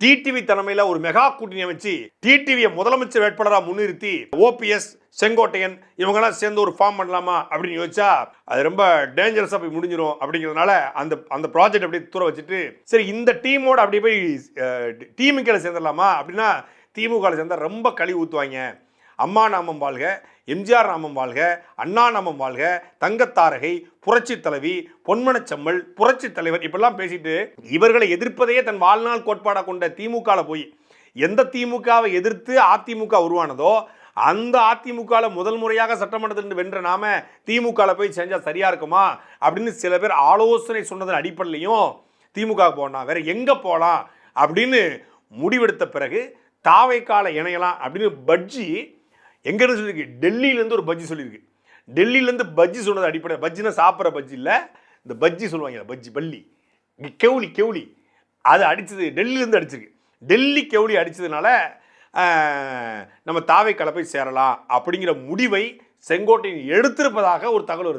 TTV தலைமையில் ஒரு mega கூட்டணி அமைச்சு டிடிவியை முதலமைச்சர் வேட்பாளராக முன்னிறுத்தி ஓபிஎஸ் செங்கோட்டையன் இவங்கெல்லாம் சேர்ந்து ஒரு ஃபார்ம் பண்ணலாமா அப்படின்னு யோசிச்சா அது ரொம்ப டேஞ்சரஸாக போய் முடிஞ்சிடும் அப்படிங்கிறதுனால அந்த அந்த ப்ராஜெக்ட் அப்படியே தூர வச்சுட்டு சரி இந்த டீமோட அப்படியே போய் டீமுக்கே சேர்ந்துடலாமா அப்படின்னா திமுகவில் சேர்ந்தா ரொம்ப கழி ஊற்றுவாங்க அம்மா நாமம் வாழ்க எம்ஜிஆர் நாமம் வாழ்க அண்ணா நாமம் வாழ்க தங்கத்தாரகை புரட்சி தலைவி பொன்மனச்சம்மல் புரட்சி தலைவர் இப்படிலாம் பேசிட்டு இவர்களை எதிர்ப்பதையே தன் வாழ்நாள் கோட்பாடாக கொண்ட திமுகவில் போய் எந்த திமுகவை எதிர்த்து அதிமுக உருவானதோ அந்த அதிமுகவில் முதல் முறையாக சட்டமன்றத்தில் வென்ற நாம திமுகவில் போய் செஞ்சால் சரியாக இருக்குமா? அப்படின்னு சில பேர் ஆலோசனை சொன்னதன் அடிப்படையிலையும் திமுக போனால் வேற எங்கே போகலாம் அப்படின்னு முடிவெடுத்த பிறகு தாவைக்கால இணையலாம் அப்படின்னு பட்ஜி எங்கேருந்து சொல்லியிருக்கு? டெல்லியிலேருந்து ஒரு பஜ்ஜி சொல்லியிருக்கு. டெல்லியிலேருந்து பஜ்ஜி சொன்னது அடிப்படை பஜ்ஜினா சாப்பிட்ற பஜ்ஜி இல்லை. இந்த பஜ்ஜி சொல்லுவாங்க பஜ்ஜி பள்ளி கெவுளி கெவுளி. அது அடித்தது டெல்லியிலேருந்து அடிச்சிருக்கு. டெல்லி கெவுளி அடித்ததுனால நம்ம தாவை கலப்பை சேரலாம் அப்படிங்கிற முடிவை செங்கோட்டையின் எடுத்திருப்பதாக ஒரு தகவல் வருது.